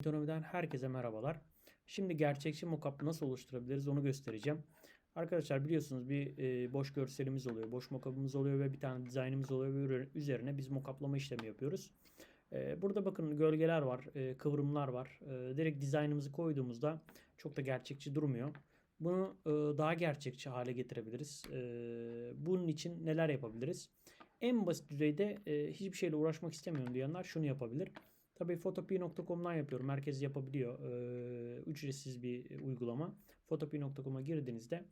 Ekonomiden herkese merhabalar. Şimdi gerçekçi mockup nasıl oluşturabiliriz onu göstereceğim. Arkadaşlar biliyorsunuz bir e, boş görselimiz oluyor, boş mockup'ımız oluyor ve bir tane dizaynımız oluyor ve üzerine biz mockuplama işlemi yapıyoruz. E, burada bakın gölgeler var, e, kıvrımlar var. Direkt dizaynımızı koyduğumuzda çok da gerçekçi durmuyor. Bunu daha gerçekçi hale getirebiliriz. Bunun için neler yapabiliriz? En basit düzeyde hiçbir şeyle uğraşmak istemiyorum diyenler şunu yapabilir. Tabii fotopi.com'dan yapıyorum. Herkes yapabiliyor. Ee, ücretsiz bir uygulama. Fotopi.com'a girdiğinizde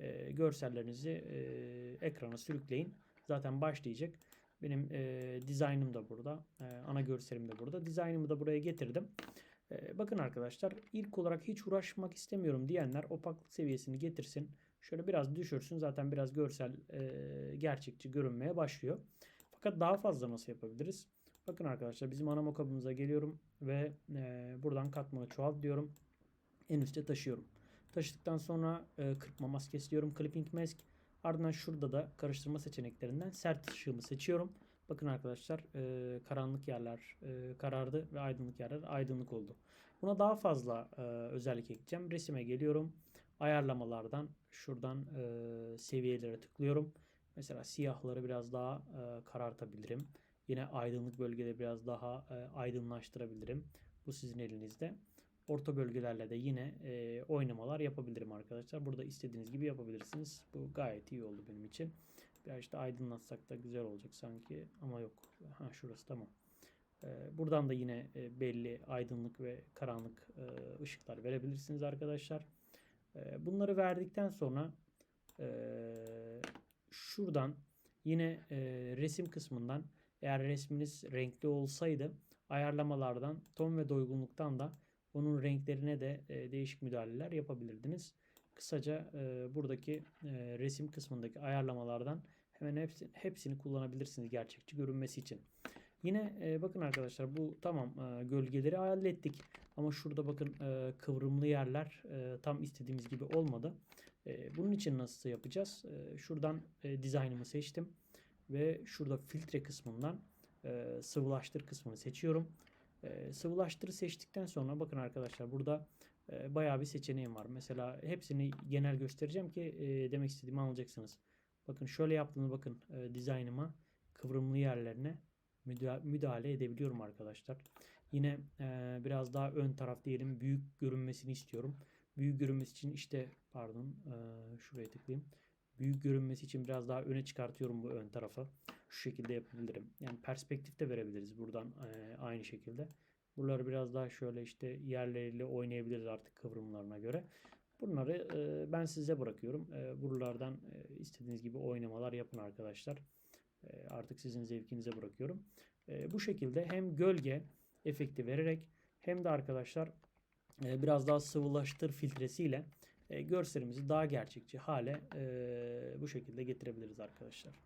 e, görsellerinizi e, ekrana sürükleyin. Zaten başlayacak. Benim e, dizaynım da burada. E, ana görselim de burada. Dizaynımı da buraya getirdim. E, bakın arkadaşlar ilk olarak hiç uğraşmak istemiyorum diyenler opaklık seviyesini getirsin. Şöyle biraz düşürsün. Zaten biraz görsel e, gerçekçi görünmeye başlıyor. Fakat daha fazla nasıl yapabiliriz? Bakın arkadaşlar bizim ana mockup'ımıza geliyorum ve e, buradan katmanı çoğalt diyorum. En üste taşıyorum. Taşıdıktan sonra e, kırpma maskesi diyorum. Clipping mask. Ardından şurada da karıştırma seçeneklerinden sert ışığımı seçiyorum. Bakın arkadaşlar e, karanlık yerler e, karardı ve aydınlık yerler aydınlık oldu. Buna daha fazla e, özellik ekleyeceğim. Resime geliyorum. Ayarlamalardan şuradan e, seviyelere tıklıyorum. Mesela siyahları biraz daha e, karartabilirim. Yine aydınlık bölgeleri biraz daha e, aydınlaştırabilirim. Bu sizin elinizde. Orta bölgelerle de yine e, oynamalar yapabilirim arkadaşlar. Burada istediğiniz gibi yapabilirsiniz. Bu gayet iyi oldu benim için. Biraz işte aydınlatsak da güzel olacak sanki ama yok. Ha şurası tamam. E, buradan da yine e, belli aydınlık ve karanlık e, ışıklar verebilirsiniz arkadaşlar. E, bunları verdikten sonra e, şuradan yine e, resim kısmından eğer resminiz renkli olsaydı ayarlamalardan ton ve doygunluktan da onun renklerine de e, değişik müdahaleler yapabilirdiniz. Kısaca e, buradaki e, resim kısmındaki ayarlamalardan hemen hepsi, hepsini kullanabilirsiniz gerçekçi görünmesi için. Yine e, bakın arkadaşlar bu tamam e, gölgeleri hallettik ama şurada bakın e, kıvrımlı yerler e, tam istediğimiz gibi olmadı. E, bunun için nasıl yapacağız? E, şuradan e, dizaynımı seçtim ve şurada filtre kısmından e, sıvılaştır kısmını seçiyorum. E, sıvılaştırı seçtikten sonra bakın arkadaşlar burada e, bayağı bir seçeneğim var. Mesela hepsini genel göstereceğim ki e, demek istediğimi anlayacaksınız. Bakın şöyle yaptığımda bakın e, dizaynıma kıvrımlı yerlerine müda- müdahale edebiliyorum arkadaşlar. Yine e, biraz daha ön taraf diyelim büyük görünmesini istiyorum. Büyük görünmesi için işte pardon e, şuraya tıklayayım. Büyük görünmesi için biraz daha öne çıkartıyorum bu ön tarafı. Şu şekilde yapabilirim. Yani perspektif de verebiliriz buradan e, aynı şekilde. Buraları biraz daha şöyle işte yerleriyle oynayabiliriz artık kıvrımlarına göre. Bunları e, ben size bırakıyorum. E, buralardan e, istediğiniz gibi oynamalar yapın arkadaşlar. E, artık sizin zevkinize bırakıyorum. E, bu şekilde hem gölge efekti vererek hem de arkadaşlar e, biraz daha sıvılaştır filtresiyle e, görselimizi daha gerçekçi hale e, bu şekilde getirebiliriz arkadaşlar.